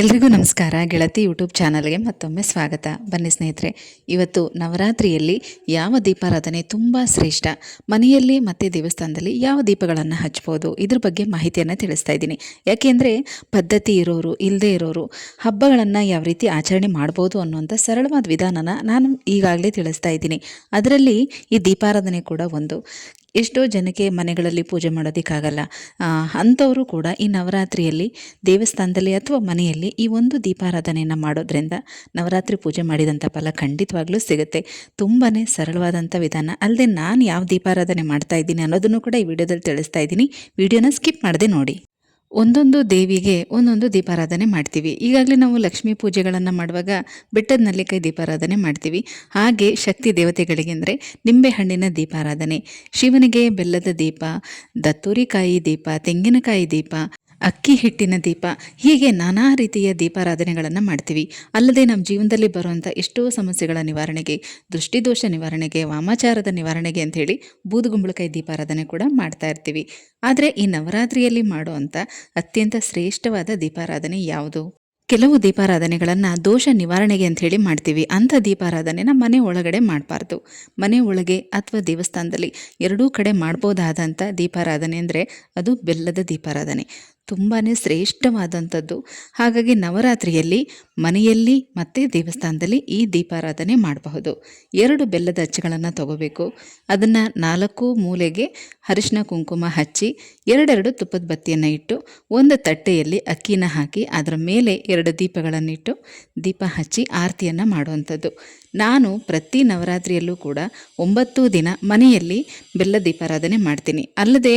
ಎಲ್ರಿಗೂ ನಮಸ್ಕಾರ. ಗೆಳತಿ ಯೂಟ್ಯೂಬ್ ಚಾನಲ್ಗೆ ಮತ್ತೊಮ್ಮೆ ಸ್ವಾಗತ. ಬನ್ನಿ ಸ್ನೇಹಿತರೆ, ಇವತ್ತು ನವರಾತ್ರಿಯಲ್ಲಿ ಯಾವ ದೀಪಾರಾಧನೆ ತುಂಬ ಶ್ರೇಷ್ಠ? ಮನೆಯಲ್ಲಿ ಮತ್ತು ದೇವಸ್ಥಾನದಲ್ಲಿ ಯಾವ ದೀಪಗಳನ್ನು ಹಚ್ಬೋದು? ಇದ್ರ ಬಗ್ಗೆ ಮಾಹಿತಿಯನ್ನು ತಿಳಿಸ್ತಾ ಇದ್ದೀನಿ. ಯಾಕೆಂದರೆ ಪದ್ಧತಿ ಇರೋರು ಇಲ್ಲದೇ ಇರೋರು, ಹಬ್ಬಗಳನ್ನು ಯಾವ ರೀತಿ ಆಚರಣೆ ಮಾಡ್ಬೋದು ಅನ್ನುವಂಥ ಸರಳವಾದ ವಿಧಾನನ ನಾನು ಈಗಾಗಲೇ ತಿಳಿಸ್ತಾ ಇದ್ದೀನಿ. ಅದರಲ್ಲಿ ಈ ದೀಪಾರಾಧನೆ ಕೂಡ ಒಂದು. ಎಷ್ಟೋ ಜನಕ್ಕೆ ಮನೆಗಳಲ್ಲಿ ಪೂಜೆ ಮಾಡೋದಕ್ಕಾಗಲ್ಲ. ಅಂಥವರು ಕೂಡ ಈ ನವರಾತ್ರಿಯಲ್ಲಿ ದೇವಸ್ಥಾನದಲ್ಲಿ ಅಥವಾ ಮನೆಯಲ್ಲಿ ಈ ಒಂದು ದೀಪಾರಾಧನೆಯನ್ನು ಮಾಡೋದ್ರಿಂದ ನವರಾತ್ರಿ ಪೂಜೆ ಮಾಡಿದಂಥ ಫಲ ಖಂಡಿತವಾಗ್ಲೂ ಸಿಗುತ್ತೆ. ತುಂಬಾ ಸರಳವಾದಂಥ ವಿಧಾನ. ಅಲ್ಲದೆ ನಾನು ಯಾವ ದೀಪಾರಾಧನೆ ಮಾಡ್ತಾ ಇದ್ದೀನಿ ಅನ್ನೋದನ್ನು ಕೂಡ ಈ ವಿಡಿಯೋದಲ್ಲಿ ತಿಳಿಸ್ತಾ ಇದ್ದೀನಿ. ವಿಡಿಯೋನ ಸ್ಕಿಪ್ ಮಾಡದೆ ನೋಡಿ. ಒಂದೊಂದು ದೇವಿಗೆ ಒಂದೊಂದು ದೀಪಾರಾಧನೆ ಮಾಡ್ತೀವಿ. ಈಗಾಗಲೇ ನಾವು ಲಕ್ಷ್ಮೀ ಪೂಜೆಗಳನ್ನು ಮಾಡುವಾಗ ಬೆಟ್ಟದ ನಲ್ಲಿಕಾಯಿ ದೀಪಾರಾಧನೆ ಮಾಡ್ತೀವಿ. ಹಾಗೆ ಶಕ್ತಿ ದೇವತೆಗಳಿಗೆ ಅಂದರೆ ನಿಂಬೆಹಣ್ಣಿನ ದೀಪಾರಾಧನೆ, ಶಿವನಿಗೆ ಬೆಲ್ಲದ ದೀಪ, ದತ್ತೂರಿಕಾಯಿ ದೀಪ, ತೆಂಗಿನಕಾಯಿ ದೀಪ ಅಕ್ಕಿ ಹಿಟ್ಟಿನ ದೀಪ. ಹೀಗೆ ನಾನಾ ರೀತಿಯ ದೀಪಾರಾಧನೆಗಳನ್ನು ಮಾಡ್ತೀವಿ. ಅಲ್ಲದೆ ನಮ್ಮ ಜೀವನದಲ್ಲಿ ಬರುವಂಥ ಎಷ್ಟೋ ಸಮಸ್ಯೆಗಳ ನಿವಾರಣೆಗೆ, ದೃಷ್ಟಿದೋಷ ನಿವಾರಣೆಗೆ, ವಾಮಾಚಾರದ ನಿವಾರಣೆಗೆ ಅಂಥೇಳಿ ಬೂದುಗುಂಬಳಕಾಯಿ ದೀಪಾರಾಧನೆ ಕೂಡ ಮಾಡ್ತಾ ಇರ್ತೀವಿ. ಆದರೆ ಈ ನವರಾತ್ರಿಯಲ್ಲಿ ಮಾಡುವಂಥ ಅತ್ಯಂತ ಶ್ರೇಷ್ಠವಾದ ದೀಪಾರಾಧನೆ ಯಾವುದು? ಕೆಲವು ದೀಪಾರಾಧನೆಗಳನ್ನು ದೋಷ ನಿವಾರಣೆಗೆ ಅಂಥೇಳಿ ಮಾಡ್ತೀವಿ. ಅಂಥ ದೀಪಾರಾಧನೆನ ಮನೆ ಒಳಗಡೆ ಮಾಡಬಾರ್ದು. ಮನೆ ಒಳಗೆ ಅಥವಾ ದೇವಸ್ಥಾನದಲ್ಲಿ ಎರಡೂ ಕಡೆ ಮಾಡ್ಬೋದಾದಂಥ ದೀಪಾರಾಧನೆ ಅಂದರೆ ಅದು ಬೆಲ್ಲದ ದೀಪಾರಾಧನೆ. ತುಂಬಾ ಶ್ರೇಷ್ಠವಾದಂಥದ್ದು. ಹಾಗಾಗಿ ನವರಾತ್ರಿಯಲ್ಲಿ ಮನೆಯಲ್ಲಿ ಮತ್ತು ದೇವಸ್ಥಾನದಲ್ಲಿ ಈ ದೀಪಾರಾಧನೆ ಮಾಡಬಹುದು. ಎರಡು ಬೆಲ್ಲದ ಅಚ್ಚುಗಳನ್ನು ತಗೋಬೇಕು. ಅದನ್ನು ನಾಲ್ಕು ಮೂಲೆಗೆ ಅರಿಶಿನ ಕುಂಕುಮ ಹಚ್ಚಿ, ಎರಡೆರಡು ತುಪ್ಪದ ಬತ್ತಿಯನ್ನು ಇಟ್ಟು, ಒಂದು ತಟ್ಟೆಯಲ್ಲಿ ಅಕ್ಕಿನ ಹಾಕಿ, ಅದರ ಮೇಲೆ ಎರಡು ದೀಪಗಳನ್ನಿಟ್ಟು ದೀಪ ಹಚ್ಚಿ ಆರತಿಯನ್ನು ಮಾಡುವಂಥದ್ದು. ನಾನು ಪ್ರತಿ ನವರಾತ್ರಿಯಲ್ಲೂ ಕೂಡ ಒಂಬತ್ತು ದಿನ ಮನೆಯಲ್ಲಿ ಬೆಲ್ಲ ದೀಪಾರಾಧನೆ ಮಾಡ್ತೀನಿ. ಅಲ್ಲದೆ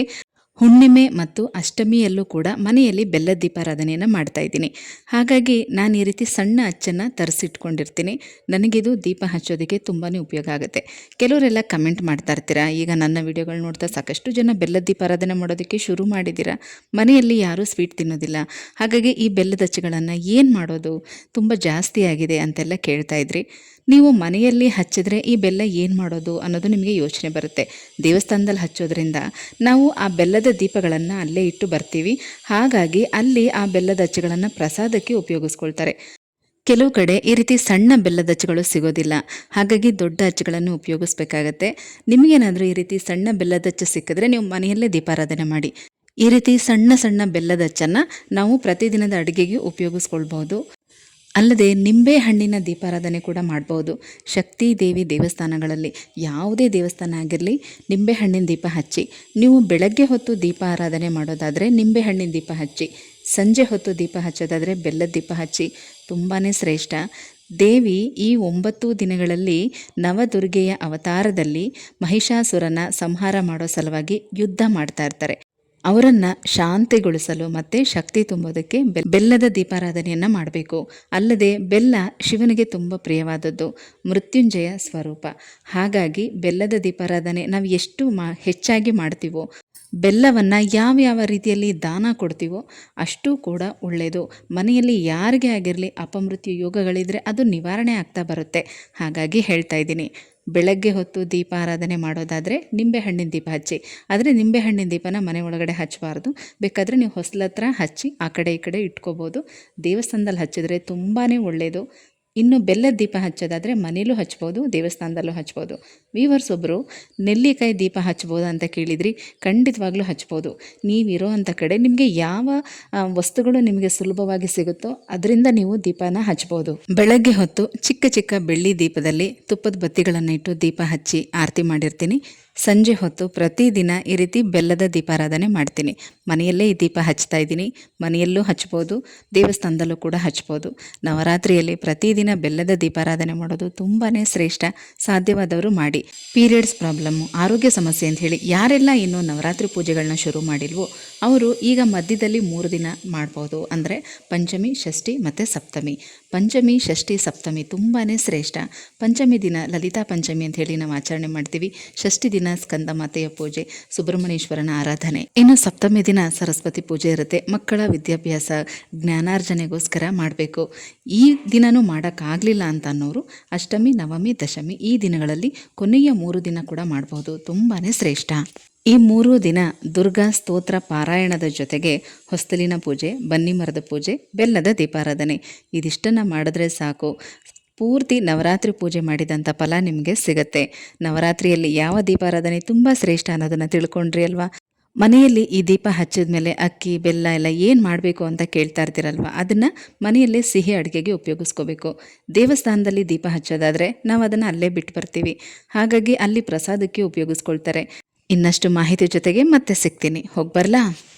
ಹುಣ್ಣಿಮೆ ಮತ್ತು ಅಷ್ಟಮಿಯಲ್ಲೂ ಕೂಡ ಮನೆಯಲ್ಲಿ ಬೆಲ್ಲದ ದೀಪಾರಾಧನೆಯನ್ನು ಮಾಡ್ತಾ ಇದ್ದೀನಿ. ಹಾಗಾಗಿ ನಾನು ಈ ರೀತಿ ಸಣ್ಣ ಅಚ್ಚನ್ನು ತರಿಸಿಟ್ಕೊಂಡಿರ್ತೀನಿ. ನನಗಿದು ದೀಪ ಹಚ್ಚೋದಕ್ಕೆ ತುಂಬಾ ಉಪಯೋಗ ಆಗುತ್ತೆ. ಕೆಲವರೆಲ್ಲ ಕಮೆಂಟ್ ಮಾಡ್ತಾ ಇರ್ತೀರಾ, ಈಗ ನನ್ನ ವಿಡಿಯೋಗಳು ನೋಡ್ತಾ ಸಾಕಷ್ಟು ಜನ ಬೆಲ್ಲದ ದೀಪಾರಾಧನೆ ಮಾಡೋದಕ್ಕೆ ಶುರು ಮಾಡಿದ್ದೀರಾ? ಮನೆಯಲ್ಲಿ ಯಾರೂ ಸ್ವೀಟ್ ತಿನ್ನೋದಿಲ್ಲ. ಹಾಗಾಗಿ ಈ ಬೆಲ್ಲದ ಅಚ್ಚುಗಳನ್ನು ಏನು ಮಾಡೋದು? ತುಂಬ ಜಾಸ್ತಿ ಆಗಿದೆ ಅಂತೆಲ್ಲ ಕೇಳ್ತಾ ಇದ್ರಿ. ನೀವು ಮನೆಯಲ್ಲಿ ಹಚ್ಚಿದ್ರೆ ಈ ಬೆಲ್ಲ ಏನು ಮಾಡೋದು ಅನ್ನೋದು ನಿಮಗೆ ಯೋಚನೆ ಬರುತ್ತೆ. ದೇವಸ್ಥಾನದಲ್ಲಿ ಹಚ್ಚೋದ್ರಿಂದ ನಾವು ಆ ಬೆಲ್ಲದ ದೀಪಗಳನ್ನು ಅಲ್ಲೇ ಇಟ್ಟು ಬರ್ತೀವಿ. ಹಾಗಾಗಿ ಅಲ್ಲಿ ಆ ಬೆಲ್ಲದ ಅಚ್ಚುಗಳನ್ನು ಪ್ರಸಾದಕ್ಕೆ ಉಪಯೋಗಿಸ್ಕೊಳ್ತಾರೆ. ಕೆಲವು ಕಡೆ ಈ ರೀತಿ ಸಣ್ಣ ಬೆಲ್ಲದ ಅಚ್ಚುಗಳು ಸಿಗೋದಿಲ್ಲ. ಹಾಗಾಗಿ ದೊಡ್ಡ ಅಚ್ಚುಗಳನ್ನು ಉಪಯೋಗಿಸ್ಬೇಕಾಗತ್ತೆ. ನಿಮಗೇನಾದರೂ ಈ ರೀತಿ ಸಣ್ಣ ಬೆಲ್ಲದ ಅಚ್ಚು ಸಿಕ್ಕಿದ್ರೆ ನೀವು ಮನೆಯಲ್ಲೇ ದೀಪಾರಾಧನೆ ಮಾಡಿ. ಈ ರೀತಿ ಸಣ್ಣ ಸಣ್ಣ ಬೆಲ್ಲದ ಅಚ್ಚನ್ನು ನಾವು ಪ್ರತಿದಿನದ ಅಡುಗೆಗೆ ಉಪಯೋಗಿಸ್ಕೊಳ್ಬಹುದು. ಅಲ್ಲದೆ ನಿಂಬೆ ಹಣ್ಣಿನ ದೀಪಾರಾಧನೆ ಕೂಡ ಮಾಡ್ಬೋದು. ಶಕ್ತಿ ದೇವಿ ದೇವಸ್ಥಾನಗಳಲ್ಲಿ ಯಾವುದೇ ದೇವಸ್ಥಾನ ಆಗಿರಲಿ ನಿಂಬೆ ಹಣ್ಣಿನ ದೀಪ ಹಚ್ಚಿ, ನೀವು ಬೆಳಗ್ಗೆ ಹೊತ್ತು ದೀಪ ಆರಾಧನೆ ಮಾಡೋದಾದರೆ ನಿಂಬೆ ಹಣ್ಣಿನ ದೀಪ ಹಚ್ಚಿ, ಸಂಜೆ ಹೊತ್ತು ದೀಪ ಹಚ್ಚೋದಾದರೆ ಬೆಲ್ಲದ ದೀಪ ಹಚ್ಚಿ ತುಂಬಾ ಶ್ರೇಷ್ಠ. ದೇವಿ ಈ ಒಂಬತ್ತು ದಿನಗಳಲ್ಲಿ ನವದುರ್ಗೆಯ ಅವತಾರದಲ್ಲಿ ಮಹಿಷಾಸುರನ ಸಂಹಾರ ಮಾಡೋ ಸಲುವಾಗಿ ಯುದ್ಧ ಮಾಡ್ತಾ ಇರ್ತಾರೆ. ಅವರನ್ನು ಶಾಂತಿಗೊಳಿಸಲು ಮತ್ತು ಶಕ್ತಿ ತುಂಬೋದಕ್ಕೆ ಬೆಲ್ಲದ ದೀಪಾರಾಧನೆಯನ್ನು ಮಾಡಬೇಕು. ಅಲ್ಲದೆ ಬೆಲ್ಲ ಶಿವನಿಗೆ ತುಂಬ ಪ್ರಿಯವಾದದ್ದು, ಮೃತ್ಯುಂಜಯ ಸ್ವರೂಪ. ಹಾಗಾಗಿ ಬೆಲ್ಲದ ದೀಪಾರಾಧನೆ ನಾವು ಎಷ್ಟು ಮಾ, ಹೆಚ್ಚಾಗಿ ಮಾಡ್ತೀವೋ, ಬೆಲ್ಲವನ್ನು ಯಾವ ಯಾವ ರೀತಿಯಲ್ಲಿ ದಾನ ಕೊಡ್ತೀವೋ ಅಷ್ಟು ಕೂಡ ಒಳ್ಳೆಯದು ಮನೆಯಲ್ಲಿ ಯಾರಿಗೆ ಆಗಿರಲಿ ಅಪಮೃತ್ಯು ಯೋಗಗಳಿದ್ರೆ ಅದು ನಿವಾರಣೆ ಆಗ್ತಾ ಬರುತ್ತೆ. ಹಾಗಾಗಿ ಹೇಳ್ತಾ ಇದ್ದೀನಿ. ಬೆಳಗ್ಗೆ ಹೊತ್ತು ದೀಪ ಆರಾಧನೆ ಮಾಡೋದಾದರೆ ನಿಂಬೆಹಣ್ಣಿನ ದೀಪ ಹಚ್ಚಿ. ಆದರೆ ನಿಂಬೆಹಣ್ಣಿನ ದೀಪನ ಮನೆ ಒಳಗಡೆ ಹಚ್ಚಬಾರ್ದು. ಬೇಕಾದರೆ ನೀವು ಹೊಸ್ಲತ್ರ ಹಚ್ಚಿ ಆ ಕಡೆ ಈ ಕಡೆ ಇಟ್ಕೋಬೋದು. ದೇವಸ್ಥಾನದಲ್ಲಿ ಹಚ್ಚಿದ್ರೆ ತುಂಬಾ ಒಳ್ಳೆಯದು ಇನ್ನು ಬೆಲ್ಲದ ದೀಪ ಹಚ್ಚೋದಾದರೆ ಮನೇಲೂ ಹಚ್ಬೋದು, ದೇವಸ್ಥಾನದಲ್ಲೂ ಹಚ್ಬೋದು. ವೀವರ್ಸ್ ಒಬ್ಬರು ನೆಲ್ಲಿಕಾಯಿ ದೀಪ ಹಚ್ಬೋದು ಅಂತ ಕೇಳಿದ್ರಿ, ಖಂಡಿತವಾಗ್ಲೂ ಹಚ್ಬೋದು. ನೀವಿರೋ ಅಂಥ ಕಡೆ ನಿಮಗೆ ಯಾವ ವಸ್ತುಗಳು ನಿಮಗೆ ಸುಲಭವಾಗಿ ಸಿಗುತ್ತೋ ಅದರಿಂದ ನೀವು ದೀಪನ ಹಚ್ಬೋದು. ಬೆಳಗ್ಗೆ ಹೊತ್ತು ಚಿಕ್ಕ ಚಿಕ್ಕ ಬೆಳ್ಳಿ ದೀಪದಲ್ಲಿ ತುಪ್ಪದ ಬತ್ತಿಗಳನ್ನು ಇಟ್ಟು ದೀಪ ಹಚ್ಚಿ ಆರತಿ ಮಾಡಿರ್ತೀನಿ. ಸಂಜೆ ಹೊತ್ತು ಪ್ರತಿದಿನ ಈ ರೀತಿ ಬೆಲ್ಲದ ದೀಪಾರಾಧನೆ ಮಾಡ್ತೀನಿ. ಮನೆಯಲ್ಲೇ ಈ ದೀಪ ಹಚ್ತಾ ಇದ್ದೀನಿ. ಮನೆಯಲ್ಲೂ ಹಚ್ಬೋದು ದೇವಸ್ಥಾನದಲ್ಲೂ ಕೂಡ ಹಚ್ಬೋದು ನವರಾತ್ರಿಯಲ್ಲಿ ಪ್ರತಿದಿನ ಬೆಲ್ಲದ ದೀಪಾರಾಧನೆ ಮಾಡೋದು ತುಂಬಾ ಶ್ರೇಷ್ಠ. ಸಾಧ್ಯವಾದವರು ಮಾಡಿ. ಪೀರಿಯಡ್ಸ್ ಪ್ರಾಬ್ಲಮ್ಮು ಆರೋಗ್ಯ ಸಮಸ್ಯೆ ಅಂತ ಹೇಳಿ ಯಾರೆಲ್ಲ ಇನ್ನೂ ನವರಾತ್ರಿ ಪೂಜೆಗಳನ್ನ ಶುರು ಮಾಡಿಲ್ವೋ ಅವರು ಈಗ ಮಧ್ಯದಲ್ಲಿ ಮೂರು ದಿನ ಮಾಡ್ಬೋದು. ಅಂದರೆ ಪಂಚಮಿ, ಷಷ್ಠಿ ಮತ್ತು ಸಪ್ತಮಿ. ಪಂಚಮಿ, ಷಷ್ಠಿ, ಸಪ್ತಮಿ ತುಂಬಾ ಶ್ರೇಷ್ಠ. ಪಂಚಮಿ ದಿನ ಲಲಿತಾ ಪಂಚಮಿ ಅಂತ ಹೇಳಿ ನಾವು ಆಚರಣೆ ಮಾಡ್ತೀವಿ. ಷಷ್ಠಿ ದಿನ ದಿನ ಸ್ಕಂದ ಮಾತೆಯ ಪೂಜೆ, ಸುಬ್ರಹ್ಮಣ್ಯೇಶ್ವರನ ಆರಾಧನೆ. ಇನ್ನು ಸಪ್ತಮಿ ದಿನ ಸರಸ್ವತಿ ಪೂಜೆ ಇರುತ್ತೆ. ಮಕ್ಕಳ ವಿದ್ಯಾಭ್ಯಾಸ, ಜ್ಞಾನಾರ್ಜನೆಗೋಸ್ಕರ ಮಾಡಬೇಕು. ಈ ದಿನನೂ ಮಾಡೋಕ್ಕಾಗಲಿಲ್ಲ ಅಂತ ಅನ್ನೋರು ಅಷ್ಟಮಿ, ನವಮಿ, ದಶಮಿ ಈ ದಿನಗಳಲ್ಲಿ ಕೊನೆಯ ಮೂರು ದಿನ ಕೂಡ ಮಾಡಬಹುದು ತುಂಬಾ ಶ್ರೇಷ್ಠ. ಈ ಮೂರೂ ದಿನ ದುರ್ಗಾ ಸ್ತೋತ್ರ ಪಾರಾಯಣದ ಜೊತೆಗೆ ಹೊಸ್ತಲಿನ ಪೂಜೆ ಬನ್ನಿ ಮರದ ಪೂಜೆ, ಬೆಲ್ಲದ ದೀಪಾರಾಧನೆ. ಇದಿಷ್ಟನ್ನು ಮಾಡಿದ್ರೆ ಸಾಕು. ಪೂರ್ತಿ ನವರಾತ್ರಿ ಪೂಜೆ ಮಾಡಿದಂಥ ಫಲ ನಿಮಗೆ ಸಿಗುತ್ತೆ. ನವರಾತ್ರಿಯಲ್ಲಿ ಯಾವ ದೀಪಾರಾಧನೆ ತುಂಬ ಶ್ರೇಷ್ಠ ಅನ್ನೋದನ್ನು ತಿಳ್ಕೊಂಡ್ರಿ ಅಲ್ವಾ? ಮನೆಯಲ್ಲಿ ಈ ದೀಪ ಹಚ್ಚಿದ ಮೇಲೆ ಅಕ್ಕಿ, ಬೆಲ್ಲ ಎಲ್ಲ ಏನು ಮಾಡಬೇಕು ಅಂತ ಕೇಳ್ತಾ ಇರ್ತೀರಲ್ವ? ಅದನ್ನು ಮನೆಯಲ್ಲೇ ಸಿಹಿ ಅಡುಗೆಗೆ ಉಪಯೋಗಿಸ್ಕೋಬೇಕು. ದೇವಸ್ಥಾನದಲ್ಲಿ ದೀಪ ಹಚ್ಚೋದಾದರೆ ನಾವು ಅದನ್ನು ಅಲ್ಲೇ ಬಿಟ್ಟು ಬರ್ತೀವಿ. ಹಾಗಾಗಿ ಅಲ್ಲಿ ಪ್ರಸಾದಕ್ಕೆ ಉಪಯೋಗಿಸ್ಕೊಳ್ತಾರೆ. ಇನ್ನಷ್ಟು ಮಾಹಿತಿ ಜೊತೆಗೆ ಮತ್ತೆ ಸಿಗ್ತೀನಿ. ಹೋಗಿ ಬರಲಾ?